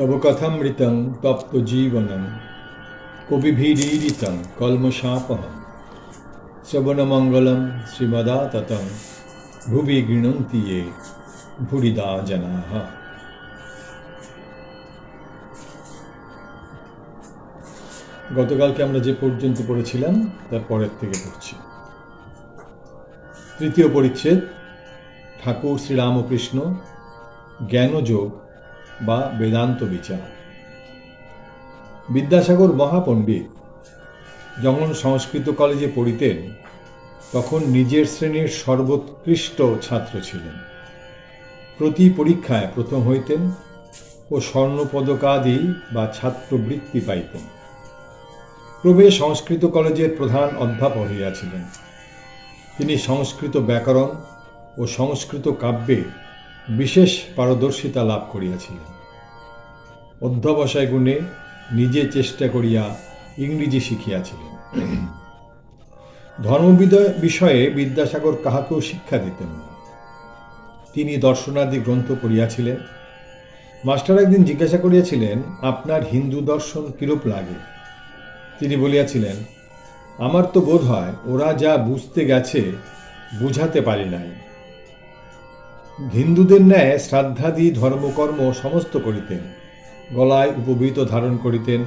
তব কথামৃতং তপ্ত জীবনম কবিভিরীড়িতং কলমশাপহম। শ্রবণমঙ্গলম শ্রীমদাততং ভুবি গৃণন্তি ये ভুরিদা জনাः গতকালকে আমরা যে পর্যন্ত পড়েছিলাম, তার পরের থেকে পড়ছি। তৃতীয় পরিচ্ছেদ, ঠাকুর শ্রীরামকৃষ্ণ, জ্ঞানযোগ বা বেদান্ত বিচার। বিদ্যাসাগর মহাপণ্ডিত। যখন সংস্কৃত কলেজে পড়িতেন, তখন নিজের শ্রেণির সর্বোৎকৃষ্ট ছাত্র ছিলেন। প্রতি পরীক্ষায় প্রথম হইতেন ও স্বর্ণপদকাদি বা ছাত্রবৃত্তি পাইতেন। ক্রমে সংস্কৃত কলেজের প্রধান অধ্যাপক হইয়াছিলেন। তিনি সংস্কৃত ব্যাকরণ ও সংস্কৃত কাব্যে বিশেষ পারদর্শিতা লাভ করিয়াছিলেন। অধ্যবসায় গুণে নিজে চেষ্টা করিয়া ইংরেজি শিখিয়াছিলেন। ধর্মবিদ বিষয়ে বিদ্যাসাগর কাহাকেও শিক্ষা দিতেন না। তিনি দর্শনাদি গ্রন্থ পড়িয়াছিলেন। মাস্টার একদিন জিজ্ঞাসা করিয়াছিলেন, আপনার হিন্দু দর্শন কিরূপ লাগে? তিনি বলিয়াছিলেন, আমার তো বোধ হয় ওরা যা বুঝতে গেছে, বুঝাতে পারি নাই। হিন্দুদের ন্যায় শ্রাদ্ধাদি, ধর্মকর্ম সমস্ত করিতেন। গলায় উপবীত ধারণ করিতেন।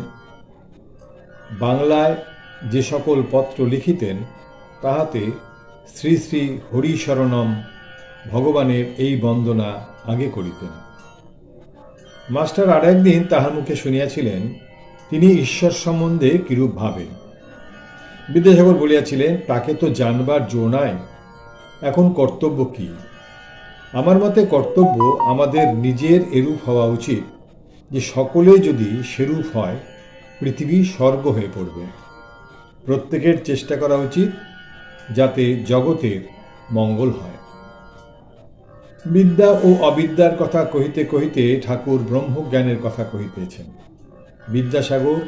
বাংলায় যে সকল পত্র লিখিতেন, তাহাতে শ্রী শ্রী হরিশরণম ভগবানের এই বন্দনা আগে করিতেন। মাস্টার আর একদিন তাহার মুখে শুনিয়াছিলেন, তিনি ঈশ্বর সম্বন্ধে কিরূপ ভাবেন? বিদ্যাসাগর বলিয়াছিলেন, তাকে তো জানবার জো নাই, এখন কর্তব্য কি? আমার মতে কর্তব্য আমাদের নিজের এরূপ হওয়া উচিত, যে সকলে যদি সেরূপ হয়, পৃথিবী স্বর্গ হয়ে পড়বে। প্রত্যেকের চেষ্টা করা উচিত যাতে জগতের মঙ্গল হয়। বিদ্যা ও অবিদ্যার কথা কহিতে কহিতে ঠাকুর ব্রহ্মজ্ঞানের কথা কহিতেছেন। বিদ্যাসাগর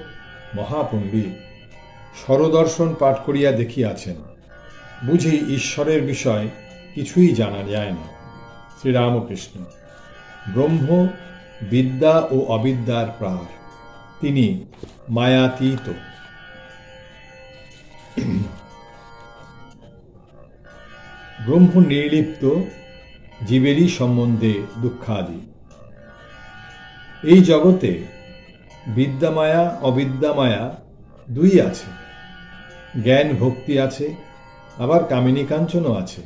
মহাপণ্ডিত, স্বরদর্শন পাঠ করিয়া দেখিয়াছেন। বুঝি ঈশ্বরের বিষয় কিছুই জানা যায় না। শ্রীরামকৃষ্ণ। ব্রহ্ম, বিদ্যা ও অবিদ্যার প্রার তিনি মায়াতীত। ব্রহ্ম নির্লিপ্ত, জীবেরই সম্বন্ধে দুঃখাদি। এই জগতে বিদ্যামায়া, অবিদ্যামায়া দুই আছে। জ্ঞান ভক্তি আছে, আবার কামিনী কাঞ্চনও আছে।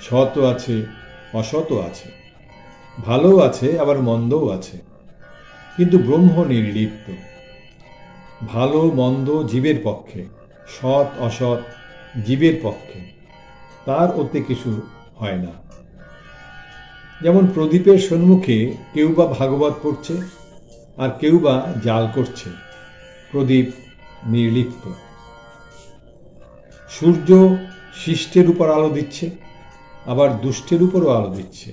সৎও আছে অসৎও আছে। ভালো আছে, আবার মন্দও আছে। কিন্তু ব্রহ্ম নির্লিপ্ত। ভালো, মন্দ জীবের পক্ষে, সৎ, অসৎ জীবের পক্ষে। তার ওতে কিছু হয় না। যেমন প্রদীপের সম্মুখে কেউ বা ভাগবত পড়ছে, আর কেউ বা জাল করছে। প্রদীপ নির্লিপ্ত। সূর্য শিষ্টের উপর আলো দিচ্ছে। আবার দুষ্টের উপরও আলো দিচ্ছে।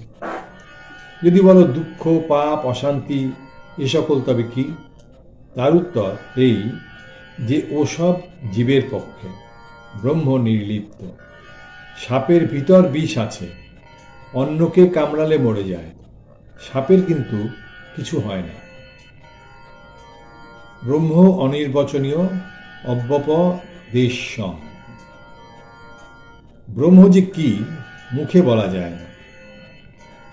যদি বলো দুঃখ, পাপ, অশান্তি, এ সকল তবে কি? তার উত্তর এই যে ওসব জীবের পক্ষে, ব্রহ্ম নির্লিপ্ত। সাপের ভিতর বিষ আছে অন্যকে কামড়ালে মরে যায়। সাপের কিন্তু কিছু হয় না। ব্রহ্ম অনির্বচনীয় অব্যপ দেশম ব্রহ্ম যে কি মুখে বলা যায় না।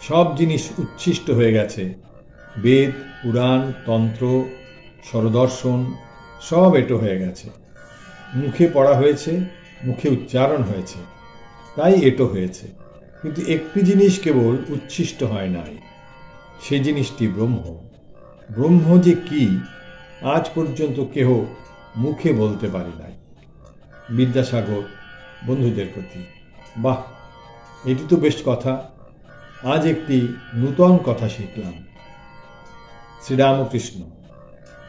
সব জিনিস উচ্ছিষ্ট হয়ে গেছে। বেদ, পুরাণ, তন্ত্র, স্বরদর্শন, সব এটো হয়ে গেছে। মুখে পড়া হয়েছে, মুখে উচ্চারণ হয়েছে। তাই এটো হয়েছে। কিন্তু একটি জিনিস কেবল উচ্ছিষ্ট হয় নাই, সে জিনিসটি ব্রহ্ম। ব্রহ্ম যে কি, আজ পর্যন্ত কেহ মুখে বলতে পারি নাই। বিদ্যাসাগর, বন্ধুদের প্রতি, বাহ! এটি তো বেশ কথা। আজ একটি নূতন কথা শিখলাম। শ্রীরামকৃষ্ণ,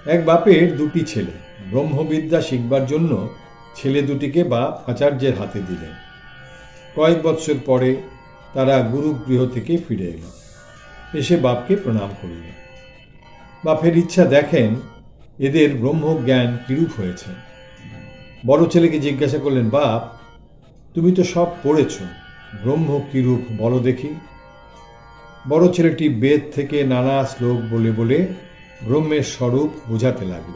এক বাপের দুটি ছেলে, ব্রহ্মবিদ্যা শিখবার জন্য ছেলে দুটিকে বাপ আচার্যের হাতে দিলেন। কয়েক বৎসর পরে তারা গুরুগৃহ থেকে ফিরে এল। এসে বাপকে প্রণাম করলেন। বাপের ইচ্ছা দেখেন এদের ব্রহ্মজ্ঞান কিরূপ হয়েছে। বড় ছেলেকে জিজ্ঞাসা করলেন, বাপ, তুমি তো সব পড়েছ ব্রহ্ম কিরূপ বলো দেখি। বড় ছেলেটি বেদ থেকে নানা শ্লোক বলে বলে ব্রহ্মের স্বরূপ বোঝাতে লাগল।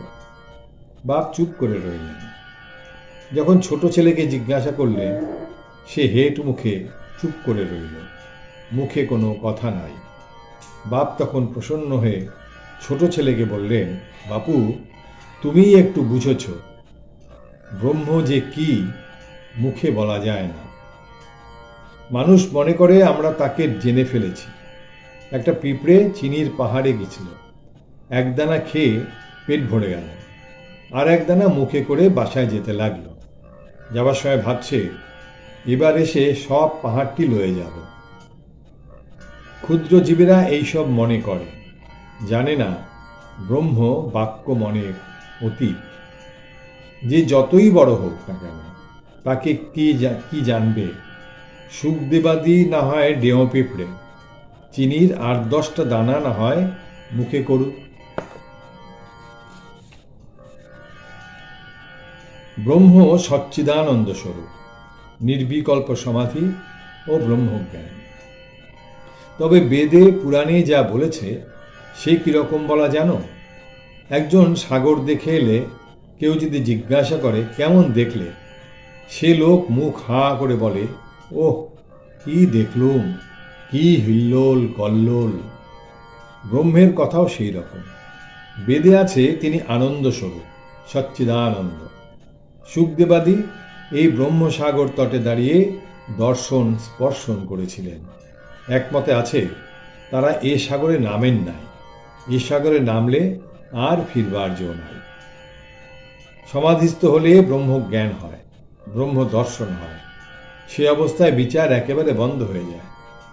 বাপ চুপ করে রইলেন। যখন ছোট ছেলেকে জিজ্ঞাসা করলেন সে হেট মুখে চুপ করে রইল। মুখে কোনো কথা নাই। বাপ তখন প্রসন্ন হয়ে ছোট ছেলেকে বললেন, বাপু, তুমিই একটু বুঝেছ। ব্রহ্ম যে কি, মুখে বলা যায় না। মানুষ মনে করে আমরা তাকে জেনে ফেলেছি। একটা পিঁপড়ে চিনির পাহাড়ে গেছিল। একদানা খেয়ে পেট ভরে গেল। আর একদানা মুখে করে বাসায় যেতে লাগল। যাবার সময় ভাবছে, এবার এসে সব পাহাড়টি লয়ে যাব। ক্ষুদ্র জীবেরা এইসব মনে করে। জানে না, ব্রহ্ম বাক্য মনের অতীত। যে যতই বড় হোক না কেন, তাকে কি কি জানবে? সুখদেবাদি না হয় ডেও পিঁপড়ে চিনির আট দশটা দানা না হয় মুখে করুক ব্রহ্ম সচ্চিদানন্দ স্বরূপ, নির্বিকল্প সমাধি ও ব্রহ্মজ্ঞান। তবে বেদে পুরাণে যা বলেছে, সে কীরকম বলা জানো? একজন সাগর দেখে এলে, কেউ যদি জিজ্ঞাসা করে কেমন দেখলে, সে লোক মুখ হা করে বলে ওহ, কি দেখলুম, কি হিল্লোল কল্লোল। ব্রহ্মের কথাও সেই রকম। বেদে আছে তিনি আনন্দ স্বরূপ সচ্চিদানন্দ। সুখদেবাদী এই ব্রহ্মসাগর তটে দাঁড়িয়ে দর্শন, স্পর্শন করেছিলেন। একমতে আছে, তারা এ সাগরে নামেন নাই। এ সাগরে নামলে আর ফিরবার জো নাই। সমাধিস্থ হলে ব্রহ্ম জ্ঞান হয় ব্রহ্ম দর্শন হয়। সে অবস্থায় বিচার একেবারে বন্ধ হয়ে যায়।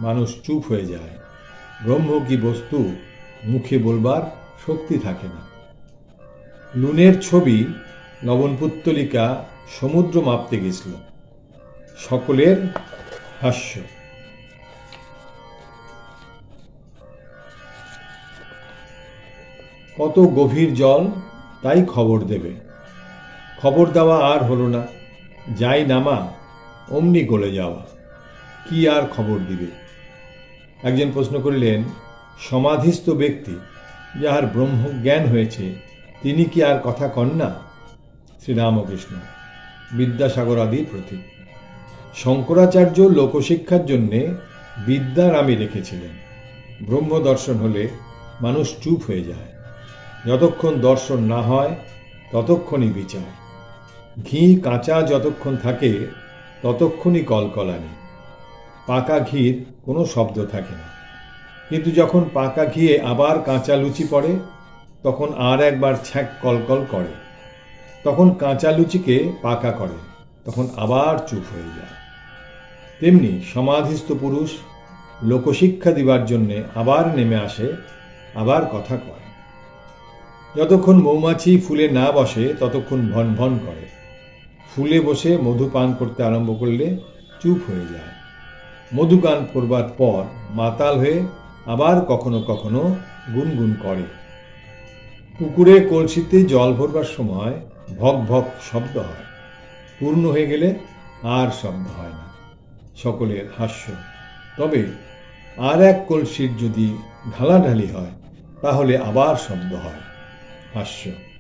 মানুষ চুপ হয়ে যায়। ব্রহ্ম কি বস্তু, মুখে বলবার শক্তি থাকে না। নুনের ছবি, লবণপুত্তলিকা সমুদ্র মাপতে গেছিল। সকলের হাস্য। কত গভীর জল তাই খবর দেবে। খবর দেওয়া আর হলো না। যাই নামা অমনি গলে যাওয়া কি আর খবর দিবে? একজন প্রশ্ন করিলেন, সমাধিস্থ ব্যক্তি যাহার ব্রহ্মজ্ঞান হয়েছে, তিনি কি আর কথা কন না? শ্রীরামকৃষ্ণ বিদ্যাসাগর আদি প্রতীক। শঙ্করাচার্য লোকশিক্ষার জন্যে বিদ্যার আমি রেখেছিলেন। ব্রহ্ম দর্শন হলে মানুষ চুপ হয়ে যায়। যতক্ষণ দর্শন না হয়, ততক্ষণই বিচার। ঘি কাঁচা যতক্ষণ থাকে ততক্ষণই কলকলানি। পাকা ঘির কোনো শব্দ থাকে না। কিন্তু যখন পাকা ঘিয়ে আবার কাঁচা লুচি পড়ে, তখন আর একবার ছ্যাঁক কলকল করে। তখন কাঁচা লুচিকে পাকা করে, তখন আবার চুপ হয়ে যায়। তেমনি সমাধিস্থ পুরুষ লোকশিক্ষা দিবার জন্যে আবার নেমে আসে, আবার কথা কয়। যতক্ষণ মৌমাছি ফুলে না বসে, ততক্ষণ ভন ভন করে। ফুলে বসে মধু পান করতে আরম্ভ করলে চুপ হয়ে যায়। মধু পান করবার পর মাতাল হয়ে আবার কখনো কখনো গুনগুন করে। পুকুরে কলসিতে জল ভরবার সময় ভক ভক শব্দ হয়। পূর্ণ হয়ে গেলে আর শব্দ হয় না। সকলের হাস্য। তবে আর এক কলসির যদি ঢালাঢালি হয়, তাহলে আবার শব্দ হয়। হাস্য।